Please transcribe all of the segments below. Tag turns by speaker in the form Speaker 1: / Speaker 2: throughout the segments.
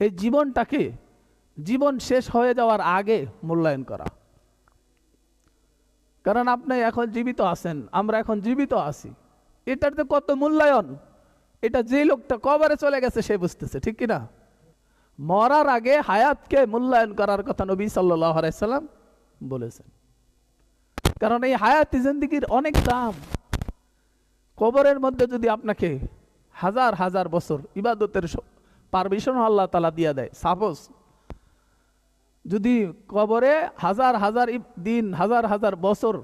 Speaker 1: এই জীবনটাকে জীবন শেষ হয়ে যাওয়ার আগে মূল্যায়ন করা। কারণ আপনি এখন জীবিত আছেন, আমরা এখন জীবিত আছি। এটার তো কত মূল্যায়ন, এটা যে লোকটা কবরে চলে গেছে সে বুঝতেছে, ঠিক কিনা? মরার আগে হায়াতকে মূল্যায়ন করার কথা নবী সাল্লাহ আলাইসাল্লাম বলেছেন। কারণ এই হায়াতি জিন্দিগির অনেক দাম। কবরের মধ্যে যদি আপনাকে হাজার হাজার বছর ইবাদতের পারমিশন আল্লাহ তালা দিয়া দেয়। সাপোজ যদি কবরে হাজার হাজার দিন, হাজার হাজার বছর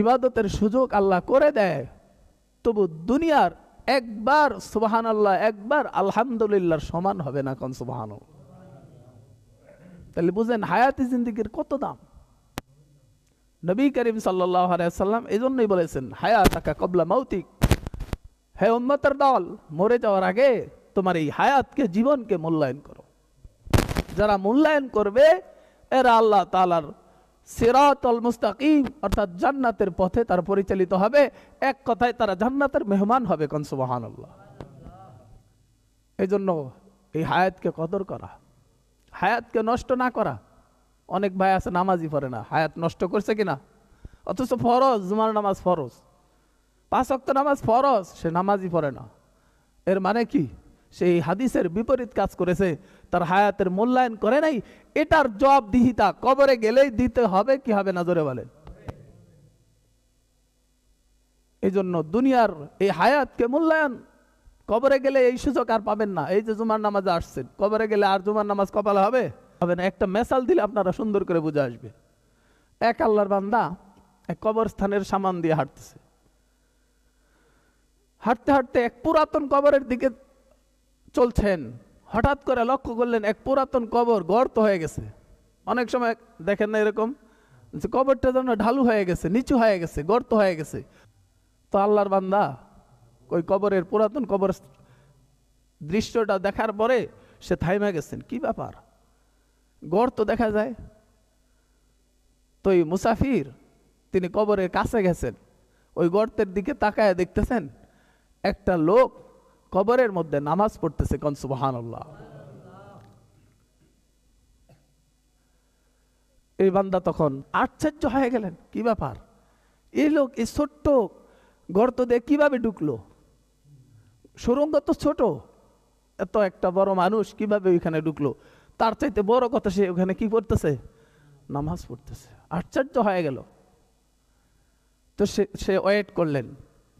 Speaker 1: ইবাদতের সুযোগ আল্লাহ করে দেয়, তবু দুনিয়ার একবার সুবাহান আল্লাহ একবার আলহামদুলিল্লাহর সমান হবে না কোন সুবাহান তাহলে বুঝেন, হায়াতি জিন্দিগির কত দাম? নবী করিম সাল্লাহ সাল্লাম এই জন্যই বলেছেন হায়া কবলা মৌতিক হে উম্মতের দল, মরে যাওয়ার আগে তোমার এই হায়াতকে, জীবনকে মূল্যায়ন করো। যারা মূল্যায়ন করবে, এরা আল্লাহ তালার সিরাতল মুস্তাকিম, অর্থাৎ জান্নাতের পথে তার পরিচালিত হবে। এক কথায় তারা জান্নাতের মেহমান হবে কোন সুবাহান আল্লাহ এই জন্য এই হায়াতকে কদর করা, হায়াতকে নষ্ট না করা। অনেক ভাই আছে, নামাজই পড়ে না। হায়াত নষ্ট করছে কিনা? অথচ ফরজ, জুমার নামাজ ফরজ। পাঁচ অক্ত নামাজ ফরজ, সে নামাজই পড়ে না। এর মানে কি? সেই হাদিসের বিপরীত কাজ করেছে, তার হায়াতের মূল্যায়ন করে নাই, এটার জবাবদিহিতা কবরে গেলেই দিতে হবে, কি হবে না জোরে বলেন। এই জন্য দুনিয়ার এই হায়াতকে মূল্যায়ন, কবরে গেলে এই সুযোগ আর পাবেন না, এই যে জুমার নামাজে আসছেন, কবরে গেলে আর জুমার নামাজ কপালে হবে? হবে না, একটা মেসাল দিলে আপনারা সুন্দর করে বুঝে আসবে। এক আল্লাহর বান্দা এক কবরস্থানের সামান দিয়ে হাঁটতেছে। হাঁটতে হাঁটতে এক পুরাতন কবরের দিকে চলছেন। হঠাৎ করে লক্ষ্য করলেন এক পুরাতন কবর গর্ত হয়ে গেছে। অনেক সময় দেখেন না এরকম যে কবরটা যেন ঢালু হয়ে গেছে, নিচু হয়ে গেছে, গর্ত হয়ে গেছে। তো আল্লাহর বান্দা ওই কবরের পুরাতন কবর দৃশ্যটা দেখার পরে সে থাইমা গেছেন। কি ব্যাপার? গর্ত দেখা যায়? তো এই মুসাফির, তিনি কবরের কাছে গেছেন। ওই গর্তের দিকে তাকায় দেখতেছেন একটা লোক কবরের মধ্যে নামাজ পড়তেছে কন সুবহানাল্লাহ। এই বান্দা তখন আশ্চর্য হয়ে গেলেন, কি ব্যাপার? এই লোক, এই ছোট্ট গর্ত দিয়ে কীভাবে ঢুকলো? সুরঙ্গ তো ছোট, এত একটা বড় মানুষ কীভাবে ওইখানে ঢুকলো? তার চাইতে বড় কথা, সে ওখানে কি করতেছে? নামাজ পড়তেছে। আশ্চর্য হয়ে গেল। তো সে সে ওয়েট করলেন।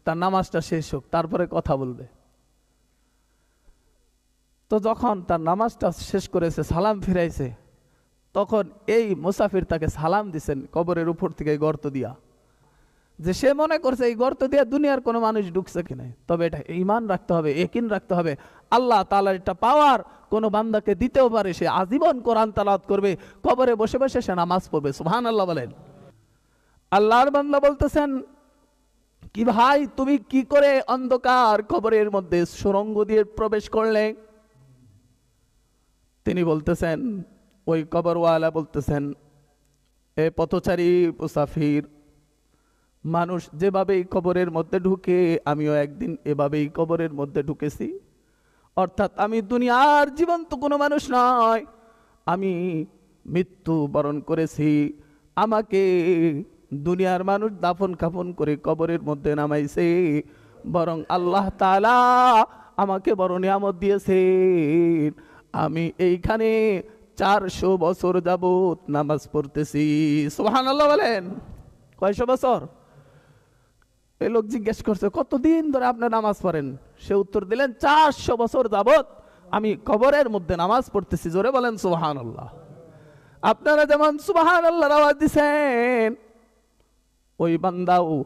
Speaker 1: তার নামাজটা শেষ হোক, তারপরে কথা বলবে। তো যখন তার নামাজটা শেষ করেছে, সালাম ফিরাইছে, তখন এই মুসাফির তাকে সালাম দিছেন কবরের উপর থেকে গর্ত দিয়া। যে সে মনে করছে এই গর্ত দিয়ে দুনিয়ার কোনো মানুষ ঢুকছে কি নাই। তবে এটা ইমান রাখতে হবে একিন রাখতে হবে। আল্লাহ তালার এটা পাওয়ার কোনো বান্দাকে দিতেও পারে, সে আজীবন কোরআন তালাত করবে, কবরে বসে বসে সে নামাজ পড়বে সুহান আল্লাহ বলেন। আল্লাহর বান্দা বলতেছেন কি ভাই, তুমি কি করে অন্ধকার খবরের মধ্যে সুরঙ্গ দিয়ে প্রবেশ করলে? তিনি বলতেছেন, ওই কবরওয়ালা বলতেছেন, এ পথচারী মুসাফির, মানুষ যেভাবেই কবরের মধ্যে ঢুকে, আমিও একদিন এভাবেই কবরের মধ্যে ঢুকেছি। অর্থাৎ আমি দুনিয়ার জীবন্ত কোনো মানুষ নয়। আমি মৃত্যু বরণ করেছি। আমাকে দুনিয়ার মানুষ দাফন কাফন করে কবরের মধ্যে নামাইছে। বরং আল্লাহ তালা আমাকে বড় নিয়ামত দিয়েছেন। আমি এইখানে চারশো বছর যাবৎ নামাজ পড়তেছি। সোহান আল্লাহ বলেন, কয়শো বছর? এই লোক জিজ্ঞেস করছে, কতদিন ধরে আপনার নামাজ পড়েন? সে উত্তর দিলেন, চারশো বছর যাবৎ আমি কবরের মধ্যে নামাজ পড়তেছি। জোরে বলেন সুবাহান আল্লাহ আপনারা যেমন সুবাহান আল্লাহর আওয়াজ দিছেন ওই বান্দাও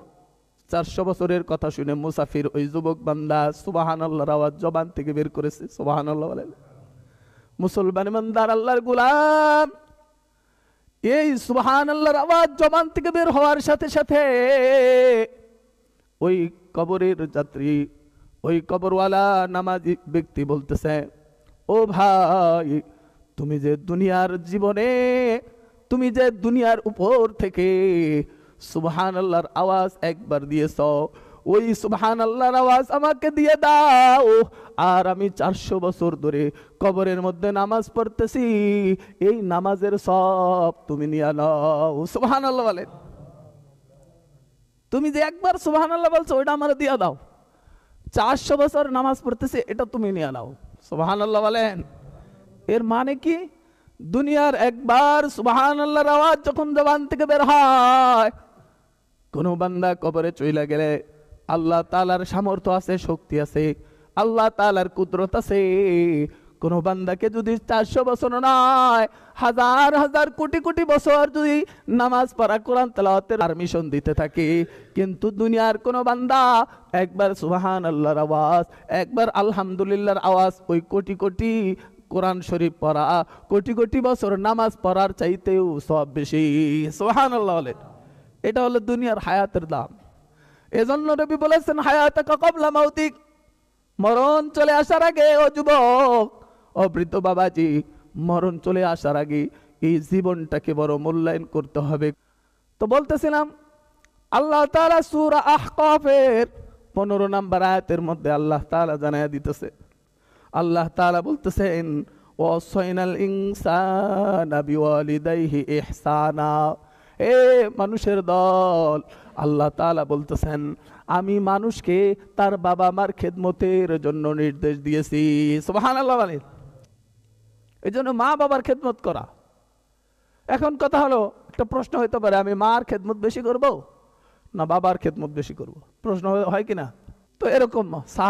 Speaker 1: চারশো বছরের কথা শুনে মুসাফির ওই যুবক বান্দা সুবাহান আল্লাহর আওয়াজ জবান থেকে বের করেছে সুবাহান আল্লাহ বলেন। মুসলমান ইমানদার আল্লাহর গুলাম, এই সুবাহান আল্লাহর আওয়াজ জবান থেকে বের হওয়ার সাথে সাথে ওই কবরের যাত্রী, ওই কবরওয়ালা নামাজি ব্যক্তি বলতেছে, ও ভাই, তুমি যে দুনিয়ার জীবনে, তুমি যে দুনিয়ার উপর থেকে সুবহান আল্লাহর আওয়াজ একবার দিয়েছ ওই সুবহান আল্লাহর আওয়াজ আমাকে দিয়ে দাও। আর আমি চারশো বছর ধরে কবরের মধ্যে নামাজ পড়তেছি। এই নামাজের সব তুমি নিয়ে নাও। সুবহান আল্লাহ বলেন। তুমি যে একবার সুবহান আল্লাহ বলছো, ওইটা আমার দিয়ে দাও। চারশো বছর নামাজ পড়তেছে, এটা তুমি নিয়ে নাও। সুবহান আল্লাহ বলেন। এর মানে কি? দুনিয়ার একবার সুবহান আল্লাহর আওয়াজ যখন জবান থেকে বের হয় কোন বান্দা কবরে চইলা গেলে আল্লাহ তালার সামর্থ্য আছে, শক্তি আছে, আল্লাহ তালার কুদরত আছে। কোন বান্দাকে যদি চারশো বছর নয়, হাজার হাজার, কোটি কোটি বছর যদি নামাজ পড়া, কোরআন তালাওয়াতের পারমিশন দিতে থাকে, কিন্তু দুনিয়ার কোন বান্দা একবার সুবাহান আল্লাহর আওয়াজ, একবার আলহামদুলিল্লাহর আওয়াজ, ওই কোটি কোটি কোরআন শরীফ পড়া, কোটি কোটি বছর নামাজ পড়ার চাইতেও সব বেশি। সোহান আল্লাহ এটা হলো দুনিয়ার হায়াতের দাম। এজন্য নবী বলেছেন হায়াত কবলা মাউতিক। মরণ চলে আসার আগে, ও যুবক, ও বৃদ্ধ বাবাজি, মরণ চলে আসার আগে এই জীবনটাকে বড় মূল্যায়ন করতে হবে। তো বলতেছিলাম, আল্লাহ তাআলা সূরা আহকাফের পনেরো নাম্বার আয়াতের মধ্যে আল্লাহ তালা জানায়া দিতেছে। আল্লাহ তালা বলতেছেন, ওয়াসাইনাল ইনসানা বিওয়ালিদাইহি ইহসানা। এ মানুষের দল। আল্লাহ তাআলা বলতেছেন, আমি মানুষকে তার বাবা মার খেদমতের জন্য নির্দেশ দিয়েছি। সুবহানাল্লাহ বলেন এই জন্য মা বাবার খেদমত করা। এখন কথা হলো, একটা প্রশ্ন হইতে পারে, আমি মার খেদমত বেশি করব না বাবার খেদমত বেশি করব? প্রশ্ন হয় কিনা? তো এরকম সাহাব